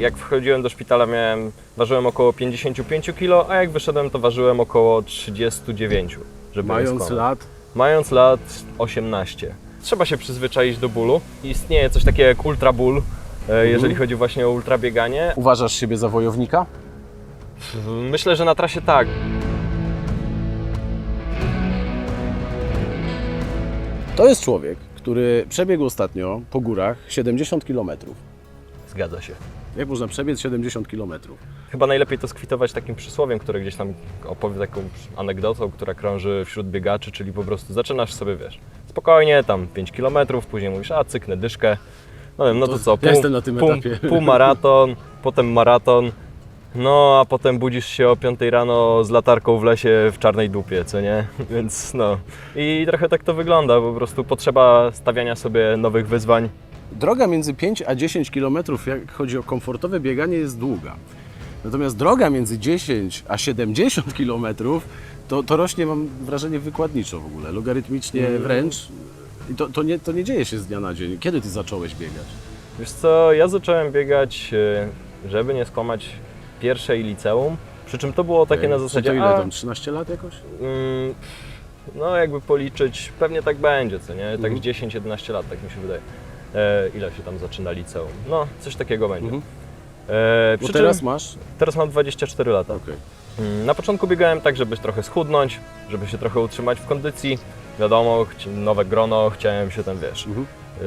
Jak wchodziłem do szpitala miałem, ważyłem około 55 kg, a jak wyszedłem to ważyłem około 39, żeby Mając lat, Mając lat 18. Trzeba się przyzwyczaić do bólu. Istnieje coś takiego jak ultra ból, e, jeżeli chodzi właśnie o ultrabieganie. uważasz siebie za wojownika? Myślę, że na trasie tak. To jest człowiek, który przebiegł ostatnio po górach 70 km. Zgadza się. Jak można przebiec 70 km? Chyba najlepiej to skwitować takim przysłowiem, które gdzieś tam opowie taką anegdotą, która krąży wśród biegaczy, czyli po prostu zaczynasz sobie, wiesz, spokojnie, tam 5 km, później mówisz, a cyknę dyszkę. No wiem, no to, To co, ja pół, jestem na tym pół, etapie. pół maraton, potem maraton, no a potem budzisz się o 5 rano z latarką w lesie w czarnej dupie, co nie? Więc no. I trochę tak to wygląda, po prostu potrzeba stawiania sobie nowych wyzwań. Droga między 5 a 10 km, jak chodzi o komfortowe bieganie, jest długa. Natomiast droga między 10 a 70 km to, to rośnie, mam wrażenie, wykładniczo w ogóle, logarytmicznie Mm. wręcz. I to, to, nie, to nie dzieje się z dnia na dzień. Kiedy ty zacząłeś biegać? Wiesz co, ja zacząłem biegać, e, żeby nie skłamać, pierwszej liceum. Przy czym to było takie na zasadzie. to ile a, tam, 13 lat jakoś? mm, no, jakby policzyć, pewnie tak będzie, co nie? Tak Mhm. 10-11 lat, tak mi się wydaje. E, ile się tam zaczyna liceum? No, coś takiego będzie. Mhm. E, Bo przy teraz czym masz? teraz mam 24 lata. Okej. Mm, Na początku biegałem tak, żeby trochę schudnąć, żeby się trochę utrzymać w kondycji. Wiadomo, chci- nowe grono, chciałem się tam, wiesz, Mhm. y,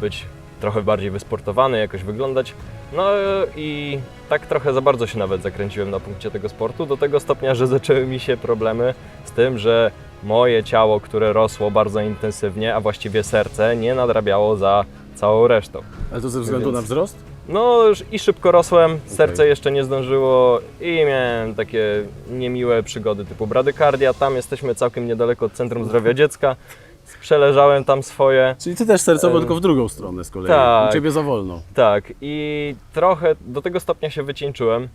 być trochę bardziej wysportowany, jakoś wyglądać. No y, i tak trochę za bardzo się nawet zakręciłem na punkcie tego sportu, do tego stopnia, że zaczęły mi się problemy z tym, że moje ciało, które rosło bardzo intensywnie, a właściwie serce, nie nadrabiało za całą resztą. Ale to ze względu Więc- na wzrost? No już i szybko rosłem, serce jeszcze nie zdążyło i miałem takie niemiłe przygody typu bradykardia. Tam jesteśmy całkiem niedaleko od Centrum Zdrowia Dziecka. Przeleżałem tam swoje. Czyli ty też sercowo, tylko w drugą stronę z kolei. tak. U ciebie za wolno. Tak, i trochę do tego stopnia się wycieńczyłem,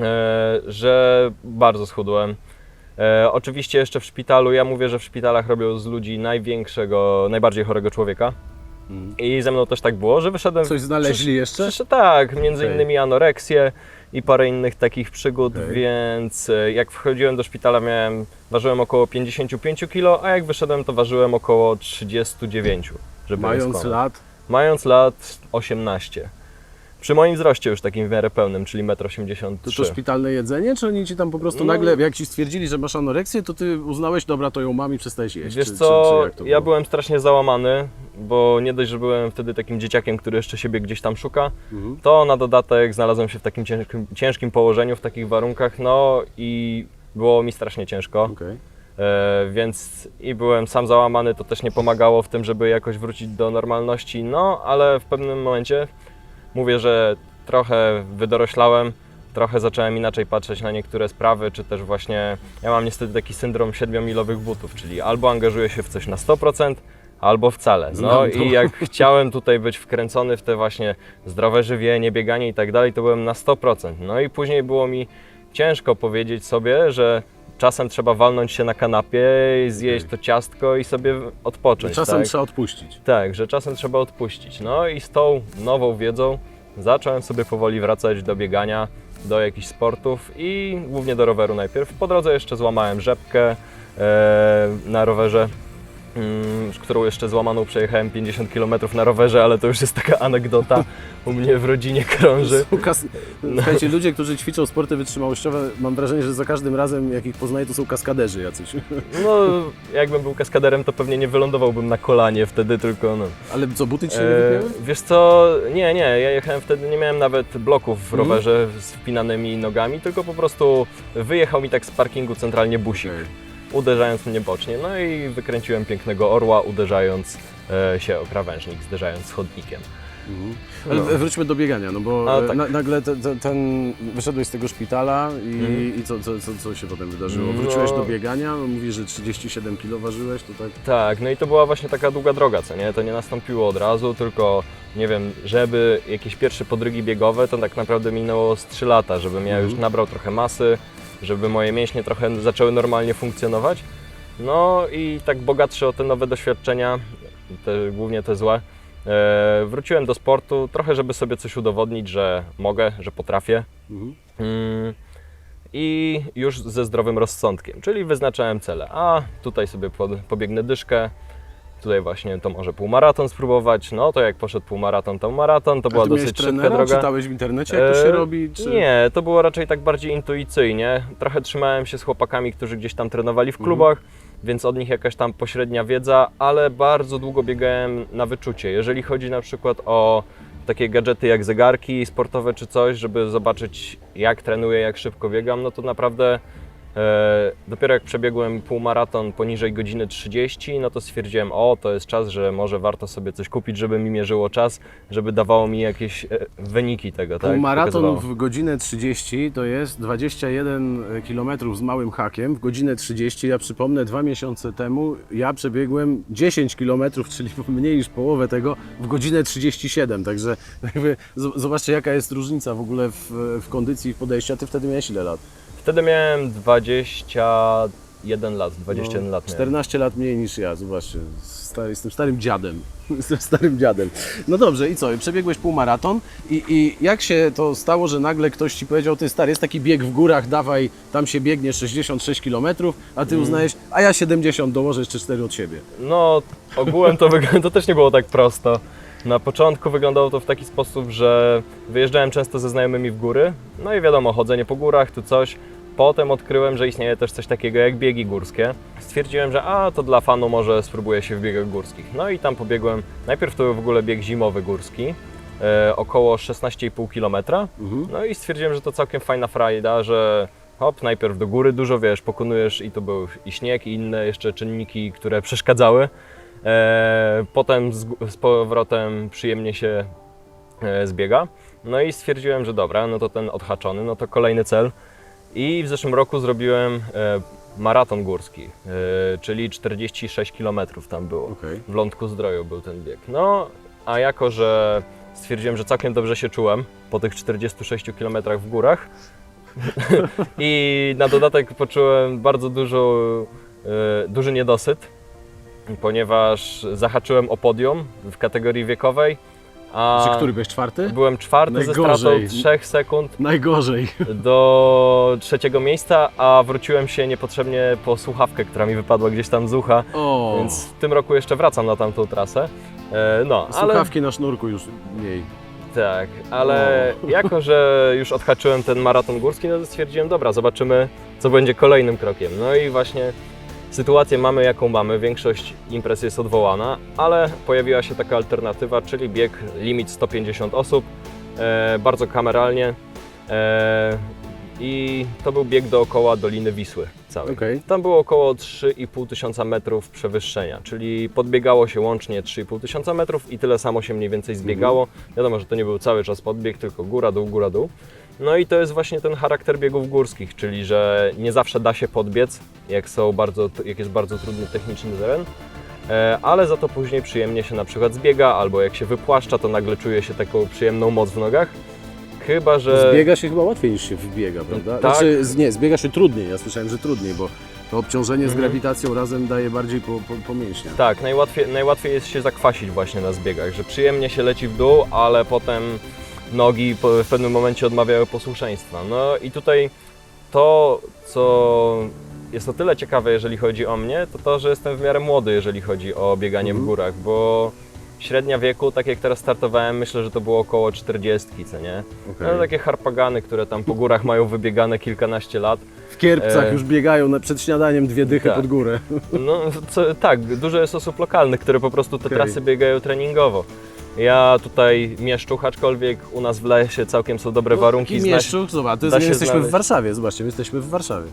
e, że bardzo schudłem. E, oczywiście jeszcze w szpitalu, ja mówię, że w szpitalach robią z ludzi największego, najbardziej chorego człowieka. Mhm. I ze mną też tak było, że wyszedłem... Coś znaleźli jeszcze? Przysz, tak, między Okej. innymi anoreksję i parę innych takich przygód, Okej. więc e, jak wchodziłem do szpitala miałem, ważyłem około 55 kg, a jak wyszedłem to ważyłem około 39, żeby nie Mając skłamać. lat, Mając lat 18. Przy moim wzroście już takim w miarę pełnym, czyli 1,83 m. to to szpitalne jedzenie, czy oni ci tam po prostu No. nagle, jak ci stwierdzili, że masz anoreksję, to ty uznałeś, dobra, to ją mam i przestajesz jeść? Wiesz czy, co, czy, czy jak to ja było? byłem strasznie załamany, bo nie dość, że byłem wtedy takim dzieciakiem, który jeszcze siebie gdzieś tam szuka, Mhm. to na dodatek znalazłem się w takim ciężkim, ciężkim położeniu, w takich warunkach, no i było mi strasznie ciężko, Okej. e, więc i byłem sam załamany, to też nie pomagało w tym, żeby jakoś wrócić do normalności, no ale w pewnym momencie mówię, że trochę wydoroślałem, trochę zacząłem inaczej patrzeć na niektóre sprawy, czy też właśnie, ja mam niestety taki syndrom siedmiomilowych butów, czyli albo angażuję się w coś na 100%, albo wcale. No Znam to. i jak chciałem tutaj być wkręcony w te właśnie zdrowe żywienie, bieganie i tak dalej, to byłem na 100%. No i później było mi ciężko powiedzieć sobie, że czasem trzeba walnąć się na kanapie, i zjeść to ciastko i sobie odpocząć. Czasem tak? trzeba odpuścić. Tak, że czasem trzeba odpuścić. No i z tą nową wiedzą zacząłem sobie powoli wracać do biegania, do jakichś sportów i głównie do roweru najpierw. Po drodze jeszcze złamałem rzepkę e, na rowerze, mm, którą jeszcze złamaną przejechałem 50 km na rowerze, ale to już jest taka anegdota u mnie w rodzinie krąży. Kas... Słuchajcie, ludzie, którzy ćwiczą sporty wytrzymałościowe, mam wrażenie, że za każdym razem, jak ich poznaję, to są kaskaderzy jacyś. No, jakbym był kaskaderem, to pewnie nie wylądowałbym na kolanie wtedy, tylko no. Ale co, buty ci się E, wiesz co, nie, nie, ja jechałem wtedy, nie miałem nawet bloków w Mhm. rowerze z wpinanymi nogami, tylko po prostu wyjechał mi tak z parkingu centralnie busik, Okej. Uderzając mnie bocznie, no i wykręciłem pięknego orła, uderzając e, się o krawężnik, zderzając z chodnikiem. Mhm. Ale No. wróćmy do biegania, no bo A, e, tak. na, nagle te, te, ten, wyszedłeś z tego szpitala i, Mhm. i co, co, co, co się potem wydarzyło? No. Wróciłeś do biegania, no, mówisz, że 37 kg ważyłeś, to tak... Tak, no i to była właśnie taka długa droga, co nie? To nie nastąpiło od razu, tylko nie wiem, żeby jakieś pierwsze podrygi biegowe, to tak naprawdę minęło z 3 lata, żebym ja Mhm. już nabrał trochę masy, żeby moje mięśnie trochę zaczęły normalnie funkcjonować. No i tak bogatszy o te nowe doświadczenia, te, głównie te złe, E, wróciłem do sportu trochę, żeby sobie coś udowodnić, że mogę, że potrafię. Mhm. Mm, I już ze zdrowym rozsądkiem, czyli wyznaczałem cele. A tutaj sobie pobiegnę dyszkę, tutaj właśnie to może półmaraton spróbować. No to jak poszedł półmaraton, to maraton, to A była ty dosyć szybka trenera? droga. Czytałeś w internecie, jak to się E, robi? Czy... Nie, to było raczej tak bardziej intuicyjnie. Trochę trzymałem się z chłopakami, którzy gdzieś tam trenowali w klubach, więc od nich jakaś tam pośrednia wiedza, ale bardzo długo biegałem na wyczucie. Jeżeli chodzi na przykład o takie gadżety jak zegarki sportowe czy coś, żeby zobaczyć jak trenuję, jak szybko biegam, no to naprawdę dopiero jak przebiegłem półmaraton poniżej godziny 30, no to stwierdziłem, o to jest czas, że może warto sobie coś kupić, żeby mi mierzyło czas, żeby dawało mi jakieś e, wyniki tego. Tak? Półmaraton Pokazywało. w godzinę 30 to jest 21 km z małym hakiem. W godzinę 30, ja przypomnę, dwa miesiące temu ja przebiegłem 10 km, czyli mniej niż połowę tego, w godzinę 37. Także jakby zobaczcie, jaka jest różnica w ogóle w, w kondycji i w podejściu. A ty wtedy miałeś ile lat? Wtedy miałem 21 lat, 21 No, lat miałem. 14 lat mniej niż ja, zobaczcie. Stary, jestem starym dziadem. Jestem starym dziadem. No dobrze, i co? Przebiegłeś półmaraton i, i jak się to stało, że nagle ktoś ci powiedział, ty stary, jest taki bieg w górach, dawaj, tam się biegnie 66 km, a ty uznajesz, a ja 70 dołożę jeszcze 4 od siebie. No, ogółem to, to też nie było tak prosto. Na początku wyglądało to w taki sposób, że wyjeżdżałem często ze znajomymi w góry, no i wiadomo, chodzenie po górach, tu coś. Potem odkryłem, że istnieje też coś takiego jak biegi górskie. Stwierdziłem, że a, to dla fanu może spróbuję się w biegach górskich. No i tam pobiegłem, najpierw to był w ogóle bieg zimowy górski, e, około 16,5 km. No i stwierdziłem, że to całkiem fajna frajda, że hop, najpierw do góry dużo, wiesz, pokonujesz i to był i śnieg i inne jeszcze czynniki, które przeszkadzały. E, potem z, z powrotem przyjemnie się e, zbiega. No i stwierdziłem, że dobra, no to ten odhaczony, no to kolejny cel. I w zeszłym roku zrobiłem e, maraton górski, e, czyli 46 km tam było. Okej. W Lądku Zdroju był ten bieg. No, a jako, że stwierdziłem, że całkiem dobrze się czułem po tych 46 km w górach i na dodatek poczułem bardzo dużo, e, duży niedosyt, ponieważ zahaczyłem o podium w kategorii wiekowej, a Czy który byłeś czwarty? byłem czwarty ze stratą Najgorzej. 3 sekund Najgorzej. do trzeciego miejsca, a wróciłem się niepotrzebnie po słuchawkę, która mi wypadła gdzieś tam z ucha, O, więc w tym roku jeszcze wracam na tamtą trasę. E, No, ale słuchawki na sznurku już mniej. tak, ale jako, że już odhaczyłem ten maraton górski, no to stwierdziłem, dobra, zobaczymy, co będzie kolejnym krokiem. No i właśnie sytuację mamy, jaką mamy, większość imprez jest odwołana, ale pojawiła się taka alternatywa, czyli bieg limit 150 osób, e, bardzo kameralnie. E, I to był bieg dookoła Doliny Wisły całej. Okej. Tam było około 3,5 tysiąca metrów przewyższenia, czyli podbiegało się łącznie 3,5 tysiąca metrów i tyle samo się mniej więcej zbiegało. Wiadomo, że to nie był cały czas podbieg, tylko góra, dół, góra, dół. No i to jest właśnie ten charakter biegów górskich, czyli że nie zawsze da się podbiec, jak, są bardzo, jak jest bardzo trudny techniczny teren, e, ale za to później przyjemnie się na przykład zbiega, albo jak się wypłaszcza, to nagle czuje się taką przyjemną moc w nogach. Chyba, że... Zbiega się chyba łatwiej niż się wbiega, prawda? tak. Znaczy, nie, zbiega się trudniej. Ja słyszałem, że trudniej, bo to obciążenie z Mhm. grawitacją razem daje bardziej po, po, po mięśniach. Tak, najłatwiej, najłatwiej jest się zakwasić właśnie na zbiegach, że przyjemnie się leci w dół, ale potem nogi w pewnym momencie odmawiają posłuszeństwa. No i tutaj to, co jest o tyle ciekawe, jeżeli chodzi o mnie, to to, że jestem w miarę młody, jeżeli chodzi o bieganie w Mhm. górach, bo średnia wieku, tak jak teraz startowałem, myślę, że to było około 40, co nie? Okej. No takie harpagany, które tam po górach mają wybiegane kilkanaście lat. W Kierpcach E, już biegają na, przed śniadaniem dwie dychy tak. pod górę. No co, tak, dużo jest osób lokalnych, które po prostu te Okej. trasy biegają treningowo. Ja tutaj mieszczuch, aczkolwiek u nas w lesie całkiem są dobre warunki. I Zna- Mieszczuk, zobacz, to jest, da my się jesteśmy w znaleźć. Warszawie, zobaczcie, my jesteśmy w Warszawie.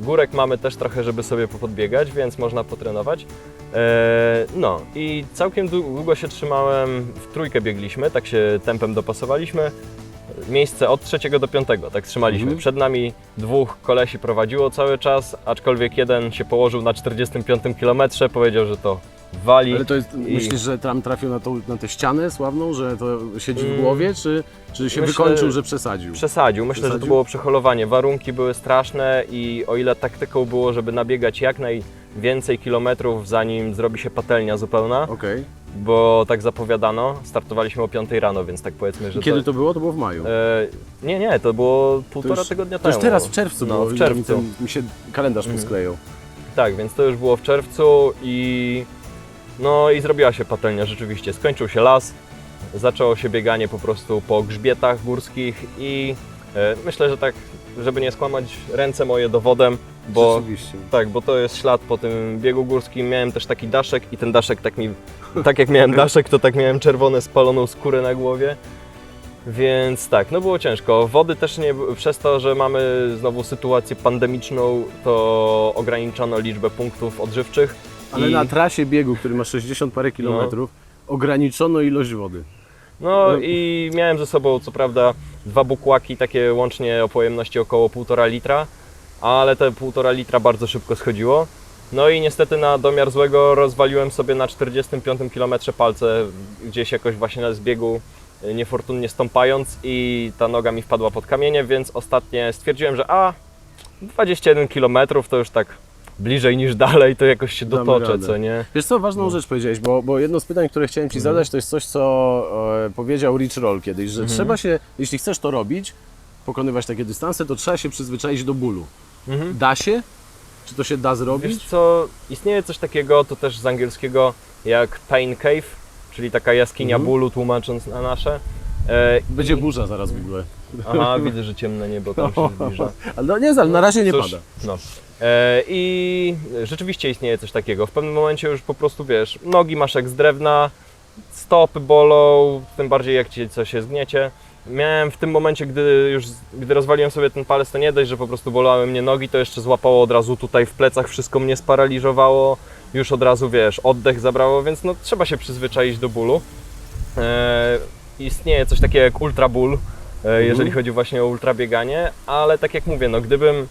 Górek mamy też trochę, żeby sobie popodbiegać, więc można potrenować. E, no i całkiem dłu- długo się trzymałem, w trójkę biegliśmy, tak się tempem dopasowaliśmy. Miejsce od trzeciego do piątego, tak trzymaliśmy. Mhm. Przed nami dwóch kolesi prowadziło cały czas, aczkolwiek jeden się położył na 45 kilometrze, powiedział, że to wali. Ale to jest, I- myślisz, że tam trafił na, tą, na tę ścianę sławną, że to siedzi w Mm. głowie, czy, czy się Myślę- wykończył, że przesadził? Przesadził. Myślę, że to Przesadził? było przeholowanie. Warunki były straszne i o ile taktyką było, żeby nabiegać jak najwięcej kilometrów, zanim zrobi się patelnia zupełna, Okej. bo tak zapowiadano. Startowaliśmy o 5 rano, więc tak powiedzmy, że Kiedy to... to było? To było w maju. E, nie, nie, to było półtora już- tygodnia To temu. już teraz w czerwcu no, było. w mi czerwcu. ten- Mi się kalendarz Mhm. posklejał. Tak, więc to już było w czerwcu i no i zrobiła się patelnia rzeczywiście. Skończył się las, zaczęło się bieganie po prostu po grzbietach górskich i e, myślę, że tak, żeby nie skłamać, ręce moje dowodem, bo tak, bo to jest ślad po tym biegu górskim. Miałem też taki daszek i ten daszek tak mi, tak jak miałem daszek, to tak miałem czerwone spaloną skórę na głowie. Więc tak, no było ciężko. Wody też nie, przez to, że mamy znowu sytuację pandemiczną, to ograniczono liczbę punktów odżywczych. Ale i, na trasie biegu, który ma 60 parę kilometrów, ograniczono ilość wody. No i miałem ze sobą co prawda dwa bukłaki, takie łącznie o pojemności około 1,5 litra, ale te 1,5 litra bardzo szybko schodziło. No i niestety na domiar złego rozwaliłem sobie na 45 km palce, gdzieś jakoś właśnie na zbiegu y, niefortunnie stąpając i ta noga mi wpadła pod kamienie, więc ostatnie stwierdziłem, że a 21 km to już tak bliżej niż dalej, to jakoś się Damy dotoczę, radę. co nie? Wiesz co, ważną rzecz powiedziałeś, bo, bo jedno z pytań, które chciałem Ci zadać, to jest coś, co e, powiedział Rich Roll kiedyś, że trzeba się, jeśli chcesz to robić, pokonywać takie dystanse, to trzeba się przyzwyczaić do bólu. Mhm. Da się? Czy to się da Wiesz zrobić? co, istnieje coś takiego, to też z angielskiego, jak pain cave, czyli taka jaskinia Mhm. bólu, tłumacząc na nasze. E, Będzie i- burza zaraz w ogóle. Aha, widzę, że ciemne niebo tam się zbliża. Ale no nie, na razie nie Cóż, pada. No. E, I rzeczywiście istnieje coś takiego. W pewnym momencie już po prostu wiesz, nogi masz jak z drewna, stopy bolą, tym bardziej jak ci coś się zgniecie. Miałem w tym momencie, gdy już gdy rozwaliłem sobie ten palec, to nie dość, że po prostu bolały mnie nogi, to jeszcze złapało od razu tutaj w plecach, wszystko mnie sparaliżowało, już od razu wiesz, oddech zabrało, więc no trzeba się przyzwyczaić do bólu. E, istnieje coś takiego jak ultra ból, e, jeżeli chodzi właśnie o ultrabieganie, ale tak jak mówię, no gdybym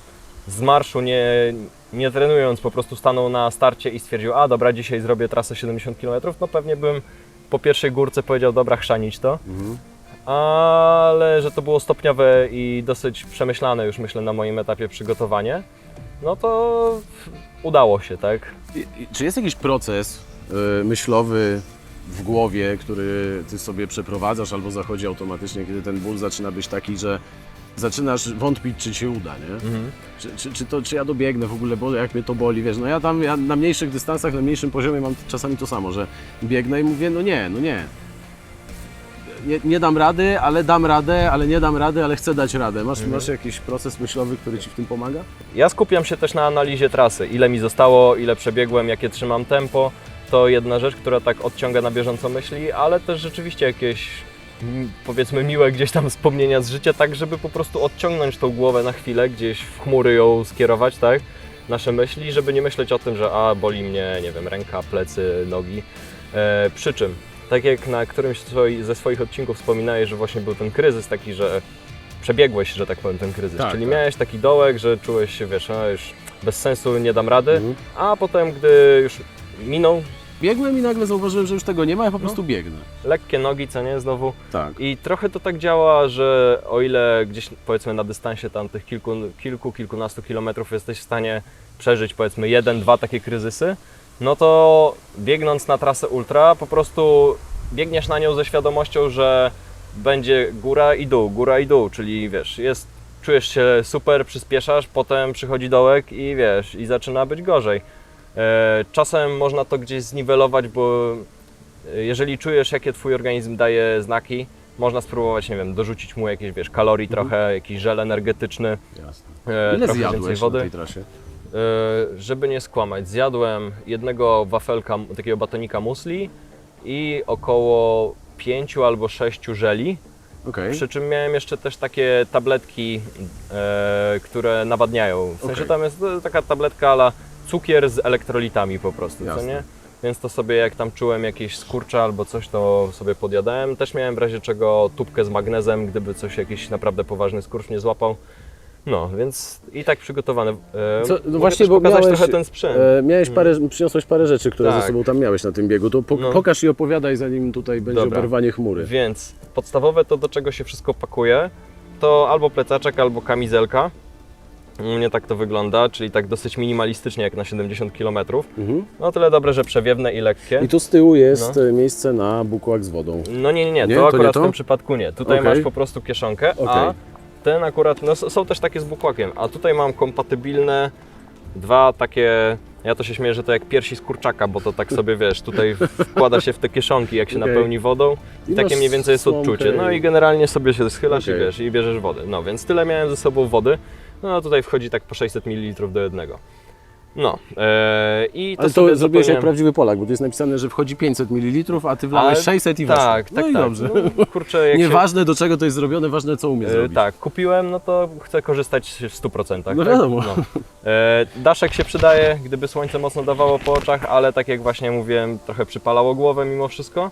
z marszu nie, nie trenując po prostu stanął na starcie i stwierdził, a dobra, dzisiaj zrobię trasę 70 km, no pewnie bym po pierwszej górce powiedział, dobra, chrzanić to. Mhm. Ale że to było stopniowe i dosyć przemyślane już myślę na moim etapie przygotowanie, no to udało się, tak? I, i, czy jest jakiś proces y, myślowy w głowie, który Ty sobie przeprowadzasz albo zachodzi automatycznie, kiedy ten ból zaczyna być taki, że zaczynasz wątpić, czy Ci się uda, nie? Mhm. Czy, czy, czy, to, czy ja dobiegnę w ogóle, bo jak mnie to boli, wiesz, no ja tam ja na mniejszych dystansach, na mniejszym poziomie mam czasami to samo, że biegnę i mówię, no nie, no nie. Nie, nie dam rady, ale dam radę, ale nie dam rady, ale chcę dać radę. Masz, Mhm. masz jakiś proces myślowy, który Ci w tym pomaga? Ja skupiam się też na analizie trasy. Ile mi zostało, ile przebiegłem, jakie trzymam tempo. To jedna rzecz, która tak odciąga na bieżąco myśli, ale też rzeczywiście jakieś powiedzmy miłe gdzieś tam wspomnienia z życia, tak żeby po prostu odciągnąć tą głowę na chwilę, gdzieś w chmury ją skierować, tak? Nasze myśli, żeby nie myśleć o tym, że a boli mnie, nie wiem, ręka, plecy, nogi. E, przy czym, tak jak na którymś ze swoich odcinków wspominałeś, że właśnie był ten kryzys taki, że przebiegłeś, że tak powiem, ten kryzys. Tak, Czyli tak. miałeś taki dołek, że czułeś się, wiesz, no już bez sensu, nie dam rady, Mhm. a potem, gdy już minął, Biegłem i nagle zauważyłem, że już tego nie ma, ja No. po prostu biegnę. lekkie nogi, co nie, znowu. Tak. I trochę to tak działa, że o ile gdzieś powiedzmy na dystansie tam tych kilku, kilku kilkunastu kilometrów jesteś w stanie przeżyć powiedzmy jeden, dwa takie kryzysy, no to biegnąc na trasę ultra po prostu biegniesz na nią ze świadomością, że będzie góra i dół, góra i dół, czyli wiesz, jest, czujesz się super, przyspieszasz, potem przychodzi dołek i wiesz, i zaczyna być gorzej. E, Czasem można to gdzieś zniwelować, bo e, jeżeli czujesz, jakie Twój organizm daje znaki, można spróbować, nie wiem, dorzucić mu jakieś, wiesz, kalorii trochę, jakiś żel energetyczny, Jasne. e, Ile trochę więcej zjadłeś wody. na tej trasie? Żeby nie skłamać, zjadłem jednego wafelka, takiego batonika musli i około pięciu albo sześciu żeli. Okej. Przy czym miałem jeszcze też takie tabletki, które nawadniają. W sensie Okej. tam jest taka tabletka ala cukier z elektrolitami po prostu, Jasne. co nie? Więc to sobie jak tam czułem jakieś skurcze albo coś, to sobie podjadałem. Też miałem w razie czego tubkę z magnezem, gdyby coś jakiś naprawdę poważny skurcz mnie złapał. No, więc i tak przygotowane. E, Co, no właśnie, bo pokazać miałeś, trochę ten sprzęt. E, miałeś parę, przyniosłeś parę rzeczy, które Tak. ze sobą tam miałeś na tym biegu. To po, No. pokaż i opowiadaj, zanim tutaj będzie Dobra. oberwanie chmury. Więc podstawowe to, do czego się wszystko pakuje, to albo plecaczek, albo kamizelka. U mnie tak to wygląda, czyli tak dosyć minimalistycznie jak na 70 km. Mhm. No tyle dobre, że przewiewne i lekkie. I tu z tyłu jest e, miejsce na bukłak z wodą. No nie, nie, nie, Nie? to To akurat nie to? w tym przypadku nie. Tutaj Okej. masz po prostu kieszonkę, a Okej. ten akurat, no s- są też takie z bukłakiem, a tutaj mam kompatybilne dwa takie, ja to się śmieję, że to jak piersi z kurczaka, bo to tak sobie wiesz, tutaj wkłada się w te kieszonki, jak się Okej. napełni wodą I i takie masz mniej więcej jest słomkę odczucie. No i- generalnie sobie się schylasz Okej. i wiesz, i bierzesz wodę. No więc tyle miałem ze sobą wody, no tutaj wchodzi tak po 600 ml do jednego. No e, i to Ale to zrobiłeś jak prawdziwy Polak, bo tu jest napisane, że wchodzi 500 ml, a ty wlałeś Ale- 600 i weszło. Tak, tak, no i tak. dobrze. No, kurczę, jak. Nieważne do czego to jest zrobione, ważne co umie E, zrobić. tak, kupiłem, no to chcę korzystać w 100%. No tak? wiadomo. No. E, daszek się przydaje, gdyby słońce mocno dawało po oczach, ale tak jak właśnie mówiłem, trochę przypalało głowę mimo wszystko.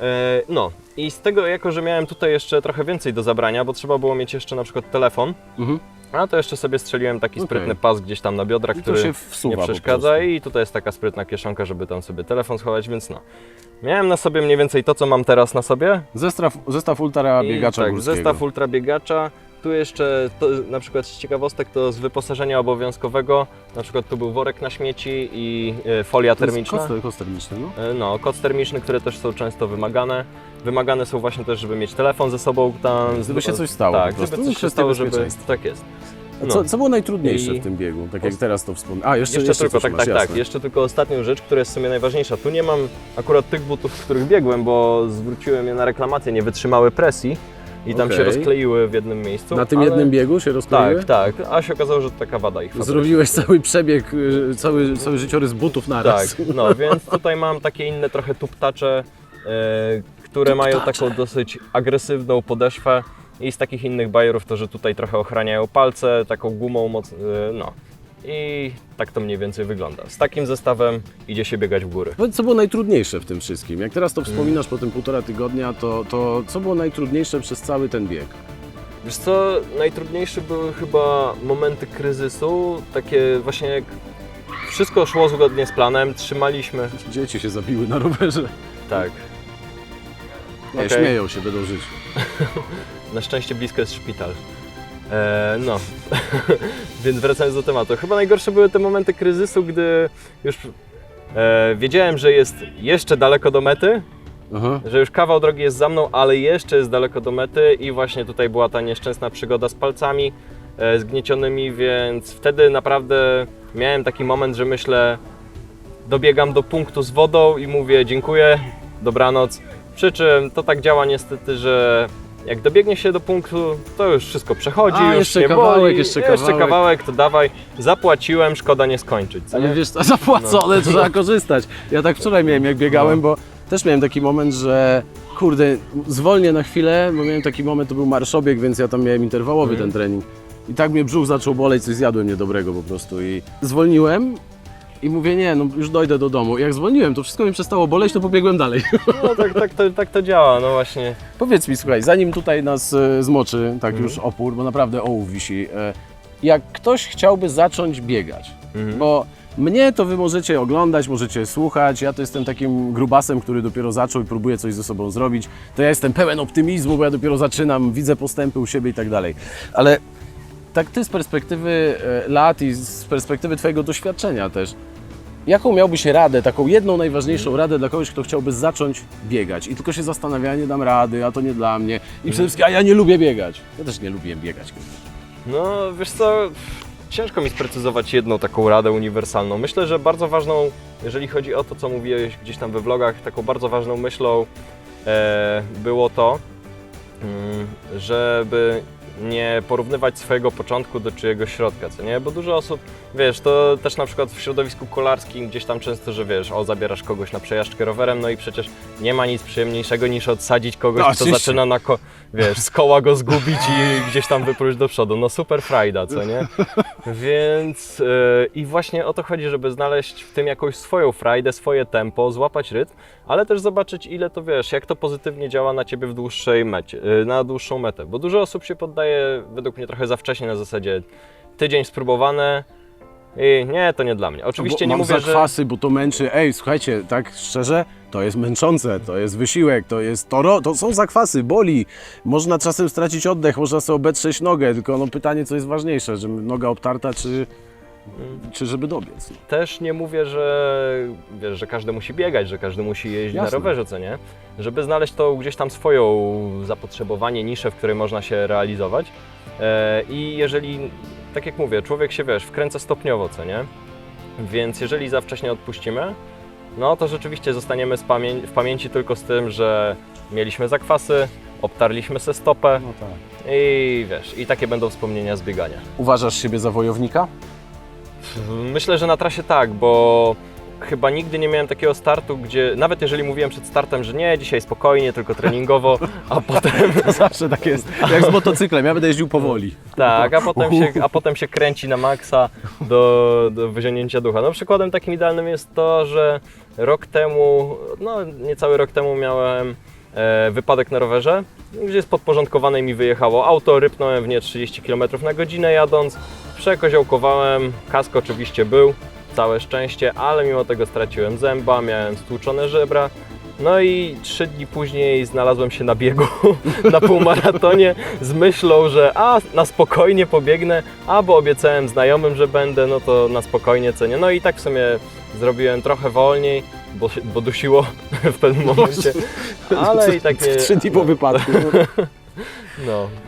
E, no i z tego, jako że miałem tutaj jeszcze trochę więcej do zabrania, bo trzeba było mieć jeszcze na przykład telefon, Mhm. A to jeszcze sobie strzeliłem taki Okej. sprytny pas gdzieś tam na I to który się wsuwa nie po przeszkadza prostu. i tutaj jest taka sprytna kieszonka, żeby tam sobie telefon schować, więc no. Miałem na sobie mniej więcej to, co mam teraz na sobie, Zestaw, zestaw ultra i biegacza tak, górskiego. zestaw ultra biegacza. Tu jeszcze to, na przykład z ciekawostek to z wyposażenia obowiązkowego. Na przykład tu był worek na śmieci i e, folia To jest termiczna. Koc, koc termiczny, no. E, No, koc termiczny, które też są często wymagane. Wymagane są właśnie też, żeby mieć telefon ze sobą tam. Gdyby się coś stało Tak, prostu. gdyby coś się Kwestia stało, żeby. bezpieczeństwa. Tak jest. A No. co, co było najtrudniejsze I- w tym biegu? Tak jak teraz to wspomnę. A, jeszcze, Jeszcze, jeszcze tylko, coś tak, masz, tak, tak. jasne. Jeszcze tylko ostatnią rzecz, która jest w sumie najważniejsza. Tu nie mam akurat tych butów, w których biegłem, bo zwróciłem je na reklamację, nie wytrzymały presji i tam się rozkleiły w jednym miejscu. Na tym ale... jednym biegu się rozkleiły? Tak, tak. A się okazało, że to taka wada ich. Zrobiłeś cały przebieg, y, cały, cały życiorys butów naraz. Tak, no więc tutaj mam takie inne trochę tuptacze, e, które mają taką dosyć agresywną podeszwę i z takich innych bajerów to, że tutaj trochę ochraniają palce, taką gumą moc, e, no. I tak to mniej więcej wygląda. Z takim zestawem idzie się biegać w góry. Powiedz, co było najtrudniejsze w tym wszystkim? Jak teraz to wspominasz po tym półtora tygodnia, to, to co było najtrudniejsze przez cały ten bieg? Wiesz co, najtrudniejsze były chyba momenty kryzysu, takie właśnie jak wszystko szło zgodnie z planem, trzymaliśmy, Dzieci się zabiły na rowerze. tak, Nie, Okej. śmieją się, będą żyć. Na szczęście blisko jest szpital. E, no, więc wracając do tematu. Chyba najgorsze były te momenty kryzysu, gdy już e, wiedziałem, że jest jeszcze daleko do mety, Aha. że już kawał drogi jest za mną, ale jeszcze jest daleko do mety i właśnie tutaj była ta nieszczęsna przygoda z palcami e, zgniecionymi, więc wtedy naprawdę miałem taki moment, że myślę, dobiegam do punktu z wodą i mówię dziękuję, dobranoc. Przy czym to tak działa niestety, że jak dobiegnie się do punktu, to już wszystko przechodzi, A, już jeszcze nie kawałek, boli, jeszcze kawałek. kawałek, to dawaj, zapłaciłem, szkoda nie skończyć. co Ale nie? wiesz, zapłacone, No. trzeba korzystać. Ja tak wczoraj miałem, jak biegałem, bo też miałem taki moment, że kurde, zwolnię na chwilę, bo miałem taki moment, to był marszobieg, więc ja tam miałem interwałowy Mhm. ten trening. I tak mnie brzuch zaczął boleć, coś zjadłem niedobrego po prostu i zwolniłem i mówię, nie, no już dojdę do domu. I jak zwolniłem, to wszystko mi przestało boleć, to pobiegłem dalej. No tak, tak, to, tak to działa, no właśnie. Powiedz mi, słuchaj, zanim tutaj nas e, zmoczy, tak Mhm. już opór, bo naprawdę ołów wisi, e, jak ktoś chciałby zacząć biegać, Mhm. bo mnie to wy możecie oglądać, możecie słuchać, ja to jestem takim grubasem, który dopiero zaczął i próbuje coś ze sobą zrobić, to ja jestem pełen optymizmu, bo ja dopiero zaczynam, widzę postępy u siebie i tak dalej, ale tak ty z perspektywy e, lat i z perspektywy twojego doświadczenia też, Jaką miałbyś radę, taką jedną najważniejszą radę dla kogoś, kto chciałby zacząć biegać i tylko się zastanawia, nie dam rady, a to nie dla mnie i przede wszystkim, a ja nie lubię biegać. Ja też nie lubię biegać. No, wiesz co, ciężko mi sprecyzować jedną taką radę uniwersalną. Myślę, że bardzo ważną, jeżeli chodzi o to, co mówiłeś gdzieś tam we vlogach, taką bardzo ważną myślą e, było to, mm, żeby nie porównywać swojego początku do czyjegoś środka, co nie? Bo dużo osób, wiesz, to też na przykład w środowisku kolarskim gdzieś tam często, że wiesz, o, zabierasz kogoś na przejażdżkę rowerem, no i przecież nie ma nic przyjemniejszego niż odsadzić kogoś, No, kto oczywiście. zaczyna na, ko- wiesz, z koła go zgubić i gdzieś tam wypróć do przodu. No super frajda, co nie? Więc yy, i właśnie o to chodzi, żeby znaleźć w tym jakąś swoją frajdę, swoje tempo, złapać rytm, ale też zobaczyć ile to wiesz, jak to pozytywnie działa na ciebie w dłuższej mecie, yy, na dłuższą metę. Bo dużo osób się poddaje według mnie trochę za wcześnie na zasadzie tydzień spróbowane, I nie, to nie dla mnie. Oczywiście bo nie mam mówię, że... zakwasy, bo to męczy. Ej, słuchajcie, tak szczerze, to jest męczące, to jest wysiłek, to jest to, to są zakwasy, boli. Można czasem stracić oddech, można sobie obetrzeć nogę, tylko no pytanie, co jest ważniejsze, żeby noga obtarta, czy, czy żeby dobiec. No. Też nie mówię, że, wiesz, że każdy musi biegać, że każdy musi jeździć na Jasne. rowerze, co nie? Żeby znaleźć to gdzieś tam swoją zapotrzebowanie, niszę, w której można się realizować. E, I jeżeli, tak jak mówię, człowiek się, wiesz, wkręca stopniowo, co nie? Więc jeżeli za wcześnie odpuścimy, no to rzeczywiście zostaniemy z pamię- w pamięci tylko z tym, że mieliśmy zakwasy, obtarliśmy se stopę No tak. i wiesz, i takie będą wspomnienia z biegania. Uważasz siebie za wojownika? Myślę, że na trasie tak, bo chyba nigdy nie miałem takiego startu, gdzie nawet jeżeli mówiłem przed startem, że nie, dzisiaj spokojnie, tylko treningowo, a potem To zawsze tak jest, jak z motocyklem, ja będę jeździł powoli. tak, a potem się, a potem się kręci na maksa do, do wyziągnięcia ducha. No przykładem takim idealnym jest to, że rok temu, no niecały rok temu miałem e, wypadek na rowerze, gdzie z podporządkowanej mi wyjechało auto, rypnąłem w nie 30 km na godzinę jadąc, przekoziołkowałem, kask oczywiście był, całe szczęście, ale mimo tego straciłem zęba, miałem stłuczone żebra. No i trzy dni później znalazłem się na biegu na półmaratonie z myślą, że a na spokojnie pobiegnę, a bo obiecałem znajomym, że będę, no to na spokojnie cenię. No i tak w sumie zrobiłem trochę wolniej, bo, bo dusiło w pewnym momencie, ale i tak nie... Trzy dni po wypadku. No,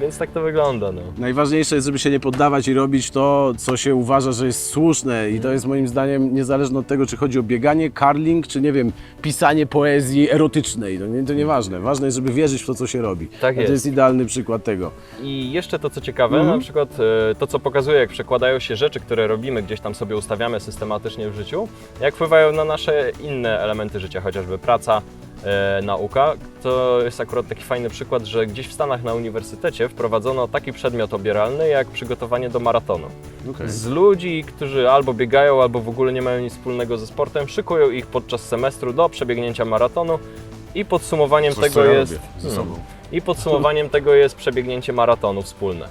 więc tak to wygląda, no. Najważniejsze jest, żeby się nie poddawać i robić to, co się uważa, że jest słuszne. I to jest moim zdaniem niezależne od tego, czy chodzi o bieganie, karling, czy nie wiem, pisanie poezji erotycznej. No, nie, to nieważne. Ważne jest, żeby wierzyć w to, co się robi. Tak A jest. To jest idealny przykład tego. I jeszcze to, co ciekawe, Mhm. na przykład e, to, co pokazuje, jak przekładają się rzeczy, które robimy, gdzieś tam sobie ustawiamy systematycznie w życiu, jak wpływają na nasze inne elementy życia, chociażby praca, nauka. To jest akurat taki fajny przykład, że gdzieś w Stanach na uniwersytecie wprowadzono taki przedmiot obieralny, jak przygotowanie do maratonu. Okay. Z ludzi, którzy albo biegają, albo w ogóle nie mają nic wspólnego ze sportem, szykują ich podczas semestru do przebiegnięcia maratonu i podsumowaniem Coś, tego ja jest... Hmm. I podsumowaniem tego jest przebiegnięcie maratonu wspólne.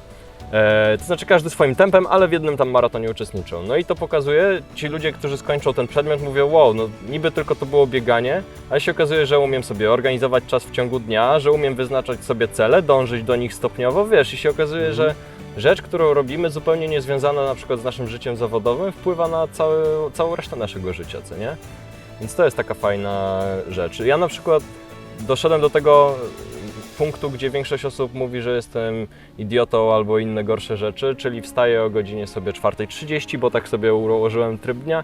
E, to znaczy każdy swoim tempem, ale w jednym tam maratonie uczestniczą. No i to pokazuje, ci ludzie, którzy skończą ten przedmiot mówią, wow, no niby tylko to było bieganie, ale się okazuje, że umiem sobie organizować czas w ciągu dnia, że umiem wyznaczać sobie cele, dążyć do nich stopniowo, wiesz, i się okazuje, że rzecz, którą robimy zupełnie niezwiązana na przykład z naszym życiem zawodowym, wpływa na cały, całą resztę naszego życia, co nie? Więc to jest taka fajna rzecz. Ja na przykład doszedłem do tego punktu, gdzie większość osób mówi, że jestem idiotą albo inne gorsze rzeczy, czyli wstaję o godzinie sobie 4.30, bo tak sobie ułożyłem tryb dnia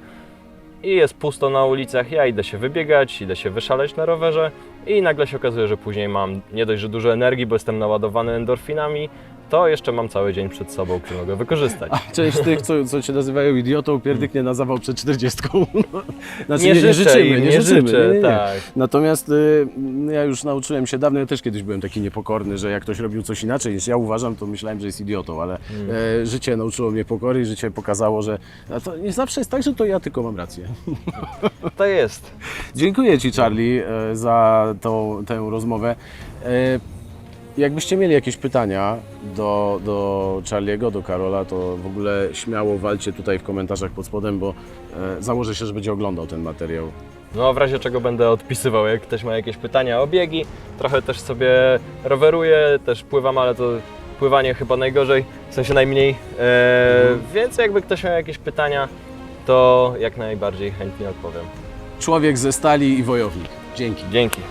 i jest pusto na ulicach, ja idę się wybiegać, idę się wyszaleć na rowerze i nagle się okazuje, że później mam nie dość, że dużo energii, bo jestem naładowany endorfinami, to jeszcze mam cały dzień przed sobą, który mogę wykorzystać. Część tych, co, co cię nazywają idiotą, pierdyknie na zawał przed 40. Znaczy, Nie nie, nie, życzymy, nie, nie życzymy. życzę, nie, nie, tak. Natomiast y, ja już nauczyłem się dawno, ja też kiedyś byłem taki niepokorny, że jak ktoś robił coś inaczej niż ja uważam, to myślałem, że jest idiotą, ale e, życie nauczyło mnie pokory i życie pokazało, że a to nie zawsze jest tak, że to ja tylko mam rację. To jest. Dziękuję Ci, Charlie, e, za tą, tę rozmowę. E, Jakbyście mieli jakieś pytania do, do Charliego, do Karola, to w ogóle śmiało walcie tutaj w komentarzach pod spodem, bo e, założę się, że będzie oglądał ten materiał. No w razie czego będę odpisywał, jak ktoś ma jakieś pytania o biegi. Trochę też sobie roweruję, też pływam, ale to pływanie chyba najgorzej, w sensie najmniej. E, Więc jakby ktoś miał jakieś pytania, to jak najbardziej chętnie odpowiem. Człowiek ze stali i wojownik. Dzięki. Dzięki.